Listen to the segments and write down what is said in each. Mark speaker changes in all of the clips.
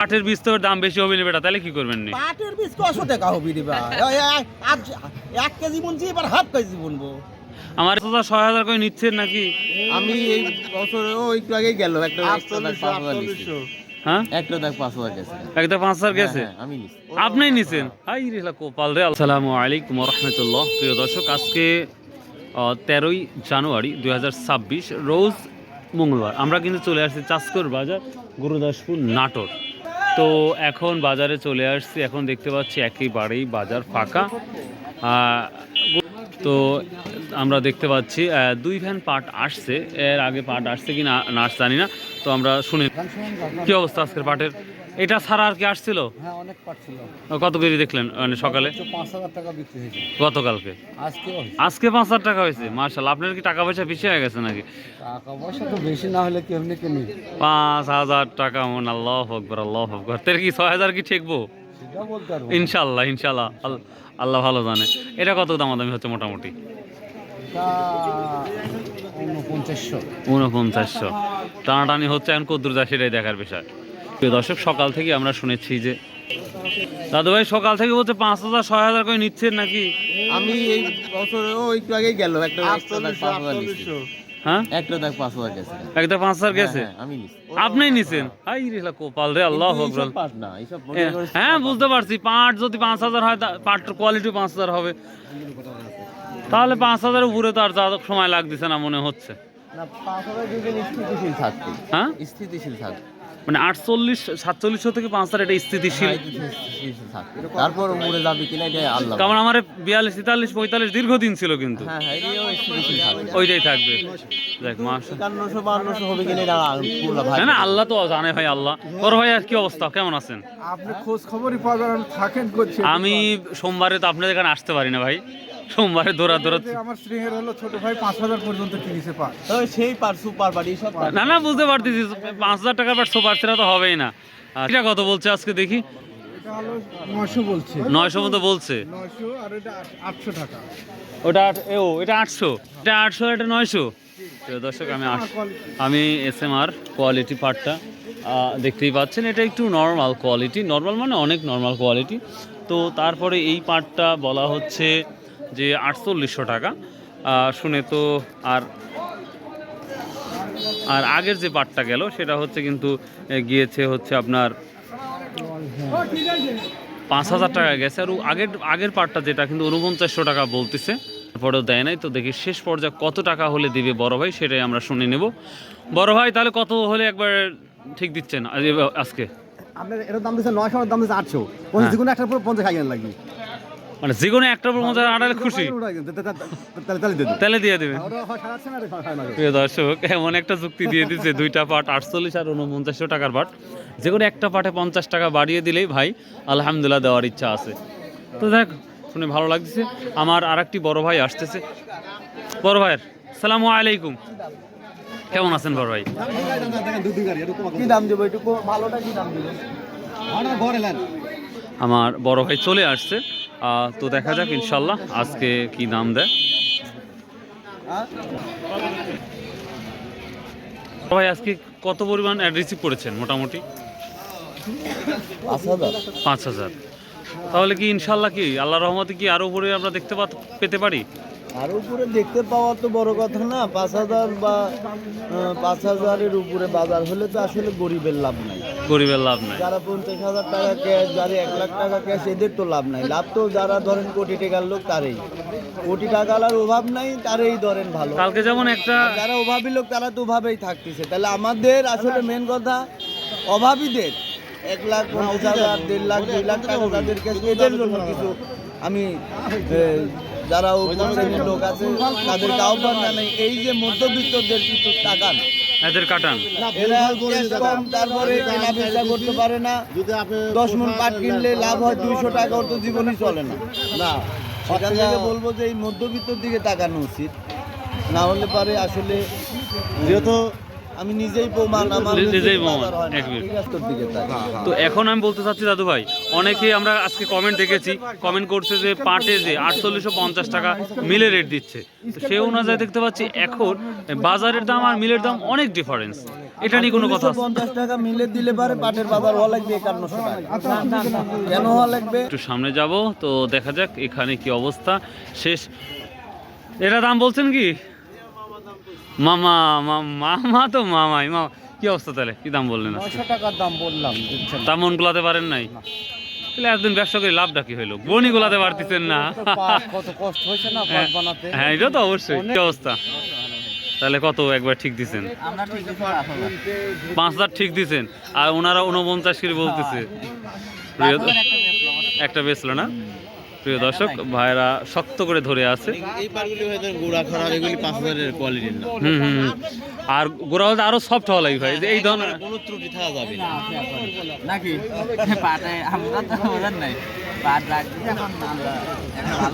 Speaker 1: পাটের বীজ তো দাম বেশি হবে না বেটা তাহলে কি করবেন নি?
Speaker 2: পাটের বীজ কশো টাকা হবে রে ভাই? এক- আজ- এক কেজি বুনছি এবার হাফ কেজি বুনবো।
Speaker 1: আমার তো ছয় হাজার করে নিচ্ছেন নাকি?
Speaker 3: আমি এই বছর ও একটু আগেই গেল একটা।
Speaker 1: হ্যাঁ?
Speaker 3: একটা দেখ পাঁচ হাজার গেছে।
Speaker 1: একটা পাঁচ হাজার গেছে?
Speaker 3: হ্যাঁ, আমি
Speaker 1: আপনি নিছেন হাই রে কোপাল রে আসসালামু আলাইকুম রহমতুল্লাহ প্রিয় দর্শক আজকে তেরোই জানুয়ারি দুই হাজার ছাব্বিশ রোজ মঙ্গলবার। আমরা কিন্তু চলে আসছি চাষকর বাজার গুরুদাসপুর নাটোর। তো এখন বাজারে চলে আসছি। এখন দেখতে পাচ্ছি একেবারেই বাজার ফাঁকা। তো আমরা দেখতে পাচ্ছি দুই ভ্যান পাট আসছে। এর আগে পাট আসছে কি না নার্স জানি না। তো আমরা শুনি। কি অবস্থা আজকের পাটের এটা ছাড়া আর কি আসছিল?
Speaker 2: হ্যাঁ অনেক পাট ছিল।
Speaker 1: কত কেজি দেখলেন মানে সকালে?
Speaker 2: পাঁচ হাজার টাকা বিক্রি হয়েছে।
Speaker 1: গতকালকে?
Speaker 2: আজকে
Speaker 1: আজকে পাঁচ হাজার টাকা হয়েছে? মার্শাল আপনার কি টাকা পয়সা বেশি হয়ে গেছে নাকি?
Speaker 2: টাকা পয়সা তো বেশি না হলে কেমনি কিনি
Speaker 1: পাঁচ হাজার টাকা মন আল্লাহ হকবর আল্লাহ হকবর তোর কি ছয় হাজার কি ঠেকবো? ইনশাল্লাহ ইনশাল্লাহ আল- আল্লাহ ভালো জানে। এটা কত দাম দামাদামি হচ্ছে মোটামুটি?
Speaker 2: উনপঞ্চাশশো।
Speaker 1: ঊনপঞ্চাশশো টানাটানি হচ্ছে এখন কদ্দুর যা সেটাই দেখার বিষয়। প্রিয় দর্শক সকাল থেকে আমরা শুনেছি যে দাদু ভাই সকাল থেকে বলছে পাঁচ হাজার ছয় হাজার করে নিচ্ছেন নাকি?
Speaker 3: আমি এই বছর একটু আগেই গেল একটা।
Speaker 1: হ্যাঁ?
Speaker 3: একটা দেখ পাঁচ হাজার গেছে।
Speaker 1: একটা পাঁচ হাজার গেছে?
Speaker 3: হ্যাঁ, আমি
Speaker 1: আপনি নিছেন? হাই রে কোপাল রে আল্লাহ হ্যাঁ, হ্যাঁ বুঝতে পারছি। পাট যদি পাঁচ হাজার হয় তা- পাটটার কোয়ালিটি পাঁচ হাজার হবে। তাহলে পাঁচ হাজার উপরে তো আর যা সময় লাগতেছে না মনে হচ্ছে।
Speaker 3: না পাঁচ হাজার স্থিতিশীল থাকতে
Speaker 1: হ্যাঁ?
Speaker 3: স্থিতিশীল থাকতে
Speaker 1: মানে আটচল্লিশ সাতচল্লিশশো থেকে পাঁচ হাজার এটা স্থিতিশীল।
Speaker 3: হ্যাঁ, তারপর উপরে যাবে কিনা এটা আল্লাহ
Speaker 1: কারণ আমার বিয়াল্লিশ তেতাল্লিশ পঁয়তাল্লিশ দীর্ঘদিন ছিল কিন্তু।
Speaker 3: হ্যাঁ হ্যাঁ
Speaker 1: ওইটাই থাকবে। দেখ মাস
Speaker 3: একান্নশো বান্নশো হবে কিনা এটা
Speaker 1: না আল্লাহ তো জানে ভাই আল্লাহ। ওর ভাই আর কি অবস্থা? কেমন আছেন?
Speaker 2: আপনি খোঁজ খবরই পাবেন থাকেন করছে
Speaker 1: আমি সোমবারে তো আপনাদের এখানে আসতে পারি না ভাই। সোমবারে দৌড়া দৌড়া
Speaker 2: আমার হলো ছোট ভাই পাঁচ হাজার পর্যন্ত কিনেছে
Speaker 3: তবে সেই পার সুপার পার। এইসব
Speaker 1: না না বুঝতে পারতেছি পাঁচ হাজার টাকার পাট সুপার সেরা তো হবেই না। আর এটা কত বলছে আজকে দেখি?
Speaker 2: এটা বলছে।
Speaker 1: নয়শো মতো বলছে।
Speaker 2: নশো আর এটা আটশো টাকা।
Speaker 1: ওটা আট- ও এটা আটশো। এটা আটশো এটা নয়শো। তো দর্শক আমি আমি এস এম আর কোয়ালিটি পার্টটা দেখতেই পাচ্ছেন এটা একটু নর্মাল কোয়ালিটি নর্মাল মানে অনেক নর্মাল কোয়ালিটি তো তারপরে এই পার্টটা বলা হচ্ছে যে আটচল্লিশশো টাকা। শুনে তো আর আর আগের যে পাটটা গেল সেটা হচ্ছে কিন্তু গিয়েছে হচ্ছে আপনার পাঁচ হাজার টাকা গেছে। আর আগের আগের পার্টটা যেটা কিন্তু উনপঞ্চাশশো টাকা বলতেছে তারপরেও দেয় নাই। তো দেখি শেষ পর্যায়ে কত টাকা হলে দিবে বড় ভাই সেটাই আমরা শুনে নেব। বড় ভাই তাহলে কত হলে একবার ঠিক দিচ্ছেন আজ আজকে?
Speaker 2: আপনার এটার দাম দিচ্ছে নয়শো দাম দিচ্ছে আটশো।
Speaker 1: হ্যাঁ।
Speaker 2: পঞ্চাশ গুণ একটা পুরো পঞ্চাশ খাইয়ে লাগবে।
Speaker 1: মানে যে কোনো একটার উপর পঞ্চাশ আটালে খুশি।
Speaker 2: তাহলে দিয়ে দেবো।
Speaker 1: প্রিয় দর্শক এমন একটা যুক্তি দিয়ে দিচ্ছে দুইটা পাট আটচল্লিশ আর উনপঞ্চাশশো টাকার পাট। যে কোনো একটা পাটে পঞ্চাশ টাকা বাড়িয়ে দিলেই ভাই আলহামদুলিল্লাহ দেওয়ার ইচ্ছা আছে। তো দেখ শুনে ভালো লাগছে আমার আর একটি বড় ভাই আসতেছে। বড় ভাইয়ের সালামু আলাইকুম। কেমন আছেন বড় ভাই?
Speaker 3: কি দাম দেবো একটু ভালোটা কি দাম দেবো?
Speaker 1: আমার বড় ভাই চলে আসছে। তো দেখা যাক ইনশাল্লাহ। আজকে কি দাম দেয়? ভাই আজকে কত পরিমাণ অ্যাড রিসিভ করেছেন মোটামুটি?
Speaker 3: পাঁচ হাজার।
Speaker 1: তাহলে কি ইনশাল্লাহ কি আল্লাহ রহমতে কি আরও উপরে আমরা দেখতে পেতে পারি?
Speaker 3: আর উপরে দেখতে পাওয়া তো বড় কথা না পাঁচ হাজার বা পাঁচ হাজারের উপরে বাজার হলে তো আসলে গরিবের লাভ নাই।
Speaker 1: গরিবের লাভ নাই।
Speaker 3: যারা পঞ্চাশ হাজার টাকা ক্যাশ যারা এক লাখ টাকা ক্যাশ এদের তো লাভ নাই। লাভ তো যারা ধরেন কোটি টাকার লোক তারই। কোটি টাকার অভাব নাই তারই ধরেন ভালো।
Speaker 1: কালকে যেমন একটা
Speaker 3: যারা অভাবী লোক তারা তো অভাবেই থাকতেছে। তাহলে আমাদের আসলে মেন কথা অভাবীদের এক লাখ পঞ্চাশ হাজার দেড় লাখ দুই লাখ টাকা তাদের কাছে এদের জন্য কিছু। আমি যারা লোক আছে তাদেরকে আহ্বান জানাই এই যে মধ্যবিত্তদের কিছু টাকা।
Speaker 1: এদের কাটান।
Speaker 3: তারপরে কেনা বেচা করতে পারে না দশ মন পাট কিনলে লাভ হয় দুইশো টাকা ওর তো জীবনই চলে না। না সেখান থেকে বলব যে এই মধ্যবিত্তর দিকে তাকানো উচিত। না হলে পারে আসলে যেহেতু আমি নিজেই প্রমাণ আমার
Speaker 1: নিজেই প্রমাণ,
Speaker 3: হয় তাকা।
Speaker 1: তো এখন আমি বলতে চাচ্ছি দাদু ভাই অনেকে আমরা আজকে কমেন্ট দেখেছি কমেন্ট করছে যে পাটে যে আটচল্লিশশো পঞ্চাশ টাকা মিলের রেট দিচ্ছে। তো সে অনুযায়ী দেখতে পাচ্ছি এখন বাজারের দাম আর মিলের দাম অনেক ডিফারেন্স এটা নিয়ে কোনো কথা
Speaker 3: পঞ্চাশ টাকা মিলে দিলে পারে পাটের বাজার হওয়া লাগবে একান্নশো টাকা। কেন হওয়া লাগবে?
Speaker 1: একটু সামনে যাব তো দেখা যাক এখানে কি অবস্থা। শেষ। এটা দাম বলছেন কি? মামা মামা তো মামাই। মা কি অবস্থা তাহলে? কি দাম বললেন আজকে?
Speaker 2: টাকার দাম বললাম
Speaker 1: দাম মন গুলাতে পারেন নাই? তাহলে একদিন ব্যবসা করে লাভটা কি হইল? বনি গুলাতে পারতেছেন না।
Speaker 2: কত কষ্ট হয়েছে না
Speaker 1: হ্যাঁ, হ্যাঁ এটা তো অবশ্যই। কি অবস্থা? তাহলে কত একবার ঠিক দিছেন? পাঁচ হাজার। ঠিক দিছেন। আর ওনারা উনপঞ্চাশ করে বলতেছে। প্রিয় একটা বেচলো না? প্রিয় দর্শক ভাইরা শক্ত করে ধরে আছে।
Speaker 3: এই পারগুলি হয়তো গুড়া খারাপ এগুলি পাঁচ হাজারের কোয়ালিটির
Speaker 1: হুম হুম হুম। আর গোড়া হলে আরও সফট হওয়া লাগবে ভাই এই ধরনের
Speaker 3: কোনো ত্রুটি থাকা যাবে
Speaker 2: নাকি? পাটে আমরা তো নাই।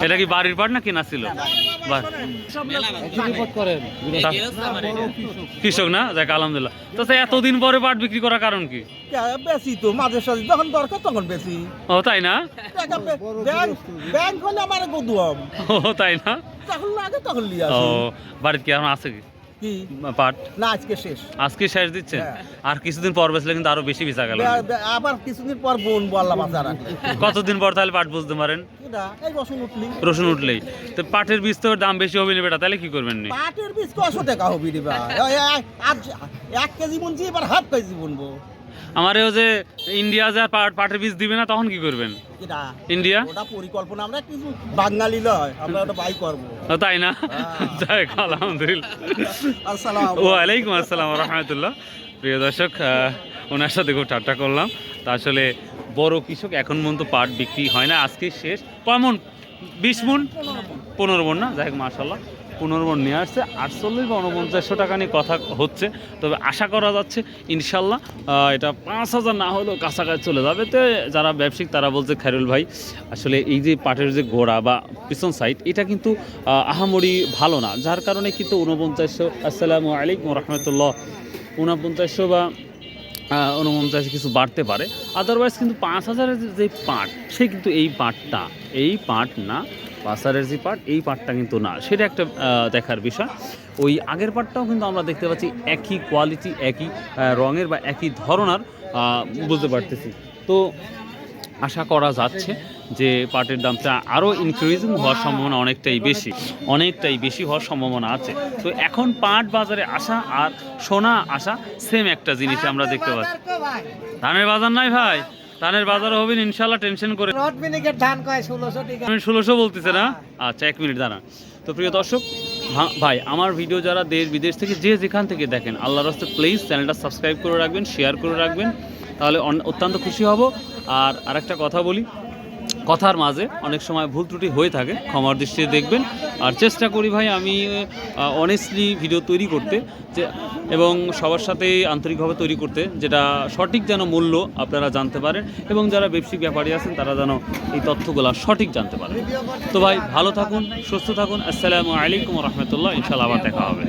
Speaker 1: এটা কি বাড়ির পাট না কেনা ছিল কৃষক। না? যাক আলহামদুলিল্লাহ। তো সে এতদিন পরে পাট বিক্রি করার কারণ কি?
Speaker 2: বেশি তো মাঝে সাঝে যখন দরকার তখন বেশি।
Speaker 1: ও তাই না?
Speaker 2: ব্যাংক ব্যাংক হলে আমার গুদুয়াম।
Speaker 1: ও তাই না?
Speaker 2: যখন লাগে তখন লিয়ে
Speaker 1: ও বাড়িতে কি এখন আছে কি?
Speaker 2: কি?
Speaker 1: পাট?
Speaker 2: না আজকে শেষ।
Speaker 1: আজকে শেষ দিচ্ছে
Speaker 2: হ্যাঁ।
Speaker 1: আর কিছুদিন পর বেচলে কিন্তু আরও বেশি বেচা গেল।
Speaker 2: আবার কিছুদিন পর বোন বললা বাজার
Speaker 1: কতদিন পর তাহলে পাট বুঝতে পারেন? রসুন উঠলেই। তো পাটের বীজ তো দাম বেশি হবে না বেটা তাহলে কি করবেন
Speaker 2: পাটের বীজ কশো টাকা হবি রে এক- কেজি বুনছি এবার হাফ কেজি বুনবো।
Speaker 1: আমার ও যে ইন্ডিয়া যা পাট পাটের বীজ দিবে না তখন কি করবেন?
Speaker 2: এটা।
Speaker 1: ইন্ডিয়া?
Speaker 2: ওটা পরিকল্পনা আমরা কিছু বাঙালি লয় আমরা ওটা বাই করব।
Speaker 1: তাই না?
Speaker 2: হ্যাঁ।
Speaker 1: আলহামদুলিল্লাহ।
Speaker 2: আসসালাম
Speaker 1: ওয়ালাইকুম আসসালাম রহমতুল্লাহ। প্রিয় দর্শক ওনার সাথে খুব ঠাট্টা করলাম। তা আসলে বড় কৃষক এখন পর্যন্ত পাট বিক্রি হয় না আজকে শেষ। কেমন বিশ মন? পনেরো মন। না? যাই হোক মাসাল্লাহ পনেরো মন নিয়ে আসছে। আটচল্লিশ বা উনপঞ্চাশশো টাকা নিয়ে কথা হচ্ছে। তবে আশা করা যাচ্ছে, ইনশাল্লাহ এটা পাঁচ হাজার না হলেও কাছাকাছি চলে যাবে। তো যারা ব্যবসায়িক, তারা বলছে, খায়রুল ভাই, আসলে এই যে পাটের যে গোড়া বা পিছন সাইড এটা কিন্তু আহামরি ভালো না। যার কারণে কিন্তু উনপঞ্চাশশো, আসসালামু আলাইকুম রহমতুল্লাহ, উনপঞ্চাশশো বা উনপঞ্চাশে কিছু বাড়তে পারে। আদারওয়াইজ কিন্তু পাঁচ হাজারের যে পাট, সে কিন্তু এই পাটটা, এই পাট না পাঁচ হাজারের যে পাট এই পাটটা কিন্তু না। সেটা একটা দেখার বিষয়। ওই আগের পাটটাও কিন্তু আমরা দেখতে পাচ্ছি একই কোয়ালিটি একই রঙের বা একই ধরনার বুঝতে পারতেছি। তো আশা করা যাচ্ছে যে পাটের দামটা আরও ইনক্রিজিং হওয়ার সম্ভাবনা অনেকটাই বেশি অনেকটাই বেশি হওয়ার সম্ভাবনা আছে। তো এখন পাট বাজারে আসা আর সোনা আসা সেম একটা জিনিস আমরা দেখতে পাচ্ছি। ধানের বাজার নাই ভাই। ধানের বাজার হবে ইনশাল্লাহ টেনশন করে
Speaker 2: রড মিনিকের ধান কয়? ষোলোশো টাকা।
Speaker 1: আমি ষোলোশো বলতেছে না? আচ্ছা এক মিনিট দাঁড়ান। তো প্রিয় দর্শক ভাই আমার ভিডিও যারা দেশ বিদেশ থেকে যে যেখান থেকে দেখেন আল্লাহ রাস্তে প্লিজ চ্যানেলটা সাবস্ক্রাইব করে রাখবেন শেয়ার করে রাখবেন তাহলে অত্যন্ত খুশি হব। আর আরেকটা কথা বলি কথার মাঝে অনেক সময় ভুল ত্রুটি হয়ে থাকে, ক্ষমার দৃষ্টিতে দেখবেন। আর চেষ্টা করি ভাই আমি অনেস্টলি ভিডিও তৈরি করতে, যে, এবং সবার সাথে আন্তরিকভাবে তৈরি করতে, যেটা সঠিক যেন মূল্য আপনারা জানতে পারেন, এবং যারা ব্যবসায়িক ব্যাপারী আছেন, তারা যেন এই তথ্যগুলো সঠিক জানতে পারেন। তো ভাই, ভালো থাকুন, সুস্থ থাকুন। আসসালামু আলাইকুম রহমতুল্লাহ। ইনশাল্লাহ আবার দেখা হবে।